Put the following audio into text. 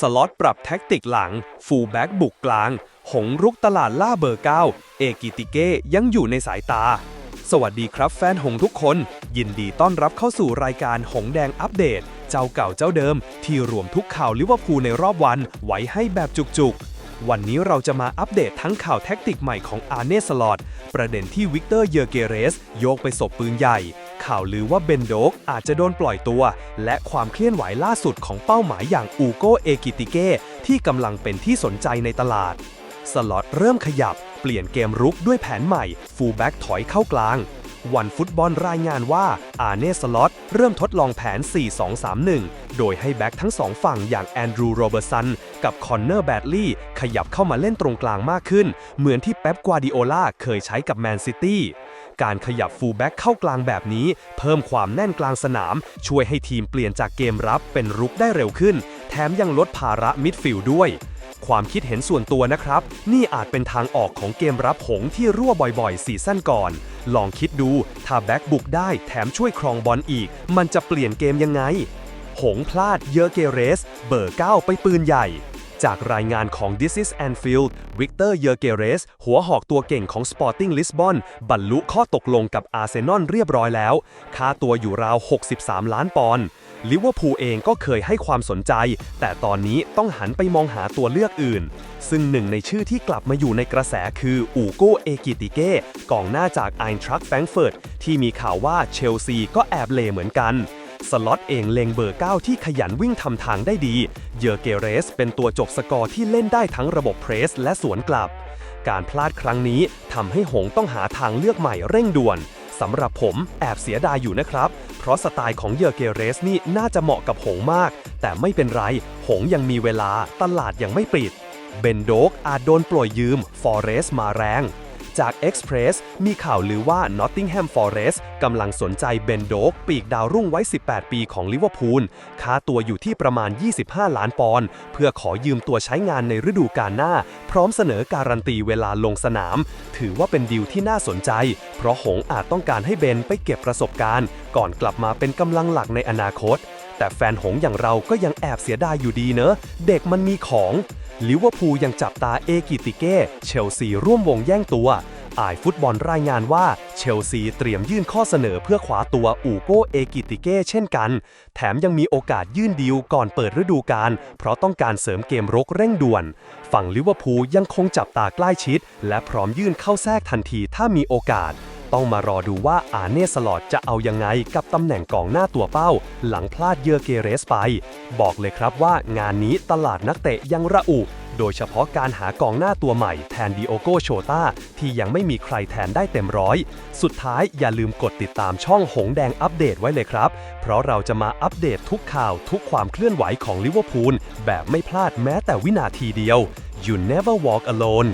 สล็อตปรับแท็กติกหลัง ฟูลแบ็กบุกกลาง หงรุกตลาดล่าเบอร์9เอกิติเก้ยังอยู่ในสายตา สวัสดีครับแฟนหงทุกคน ยินดีต้อนรับเข้าสู่รายการหงแดงอัปเดต เจ้าเก่าเจ้าเดิม ที่รวมทุกข่าวลิเวอร์พูลในรอบวันไว้ให้แบบจุกๆ วันนี้เราจะมาอัปเดตทั้งข่าวแท็กติกใหม่ของอาร์เน่สลอตประเด็นที่วิกเตอร์เยอเกเรส โยกไปศพปืนใหญ่ ข่าวลือว่าเบนโดกอาจจะโดนปล่อยตัว และความเคลื่อนไหวล่าสุดของเป้าหมายอย่างอูโกเอกิติเก้ที่กำลังเป็นที่สนใจในตลาด สล็อตเริ่มขยับ เปลี่ยนเกมรุกด้วยแผนใหม่ ฟูลแบ็กถอยเข้ากลาง วันฟุตบอลรายงานว่าอาเน่สล็อตเริ่มทดลองแผน 4-2-3-1 โดยให้แบ็กทั้งสองฝั่งอย่างแอนดรูโรเบอร์สันกับคอนเนอร์แบดลีย์ขยับเข้ามาเล่นตรงกลางมากขึ้น เหมือนที่เป๊ปกวาดิโอลาเคยใช้กับแมนซิตี้การขยับฟูลแบ็กเข้ากลางแบบนี้ เพิ่มความแน่นกลางสนาม ช่วยให้ทีมเปลี่ยนจากเกมรับเป็นรุกได้เร็วขึ้น แถมยังลดภาระมิดฟิลด์ด้วย ความคิดเห็นส่วนตัวนะครับ นี่อาจเป็นทางออกของเกมรับหงที่รั่วบ่อยๆซีซั่นก่อน ลองคิดดู ถ้าแบ็กบุกได้แถมช่วยครองบอลอีก มันจะเปลี่ยนเกมยังไง หงพลาดเยอเกเรส เบอร์ 9 ไปปืนใหญ่ จากรายงานของ This is Anfield วิกเตอร์ เยอเกเรส หัวหอกตัวเก่งของ Sporting Lisbon บรรลุข้อตกลงกับอาร์เซนอลเรียบร้อยแล้ว ค่าตัวอยู่ราว 63 ล้านปอนด์ ลิเวอร์พูลเองก็เคยให้ความสนใจ แต่ตอนนี้ต้องหันไปมองหาตัวเลือกอื่น ซึ่งหนึ่งในชื่อที่กลับมาอยู่ในกระแสคืออูโกเอกิติเก้กองหน้าจากไอ n ทรัคแฟรงเฟิร์ตที่มีข่าวว่าเชลซีก็แอบเลเหมือนกัน สล็อตเองเลงเบอร์ 9 ที่ขยันวิ่งทำทางได้ดี เยอเกเรสเป็นตัวจบสกอร์ที่เล่นได้ทั้งระบบเพรสและสวนกลับ การพลาดครั้งนี้ทำให้หงต้องหาทางเลือกใหม่เร่งด่วนสำหรับผมแอบเสียดายอยู่นะครับ เพราะสไตล์ของเยอเกเรสนี่น่าจะเหมาะกับหงมาก แต่ไม่เป็นไร หงยังมีเวลาตลาดยังไม่ปิด เบนโดกอาจโดนปล่อยยืม ฟอเรสมาแรง จาก Express มีข่าวลือว่า Nottingham Forest กำลังสนใจเบนโดกปีกดาวรุ่งไว้ 18 ปีของลิเวอร์พูล ค่าตัวอยู่ที่ประมาณ 25 ล้านปอนด์ เพื่อขอยืมตัวใช้งานในฤดูกาลหน้า พร้อมเสนอการันตีเวลาลงสนาม ถือว่าเป็นดีลที่น่าสนใจ เพราะหงอาจต้องการให้เบนไปเก็บประสบการณ์ ก่อนกลับมาเป็นกำลังหลักในอนาคต แต่แฟนหงอย่างเราก็ยังแอบเสียดายอยู่ดีเนอะเด็กมันมีของลิเวอร์พูลยังจับตาเอกิติเก้เชลซีร่วมวงแย่งตัวอายฟุตบอลรายงานว่าเชลซีเตรียมยื่นข้อเสนอเพื่อขวาตัวอูโกเอกิติเก้เช่นกัน แถมยังมีโอกาสยื่นดีลก่อนเปิดฤดูกาลเพราะต้องการเสริมเกมรกเร่งด่วน ฝั่งลิเวอร์พูลยังคงจับตาใกล้ชิด และพร้อมยื่นเข้าแทรกทันทีถ้ามีโอกาส ต้องมารอดูว่าอาเน่สลอดจะเอายังไงกับตำแหน่งกองหน้าตัวเป้า หลังพลาดเยอเกเรสไป บอกเลยครับว่างานนี้ตลาดนักเตะยังระอุ โดยเฉพาะการหากองหน้าตัวใหม่แทนดิโอโกโชตาที่ยังไม่มีใครแทนได้เต็มร้อย สุดท้ายอย่าลืมกดติดตามช่องหงแดงอัปเดตไว้เลยครับ เพราะเราจะมาอัปเดตทุกข่าวทุกความเคลื่อนไหวของลิเวอร์พูลแบบไม่พลาดแม้แต่วินาทีเดียว You never walk alone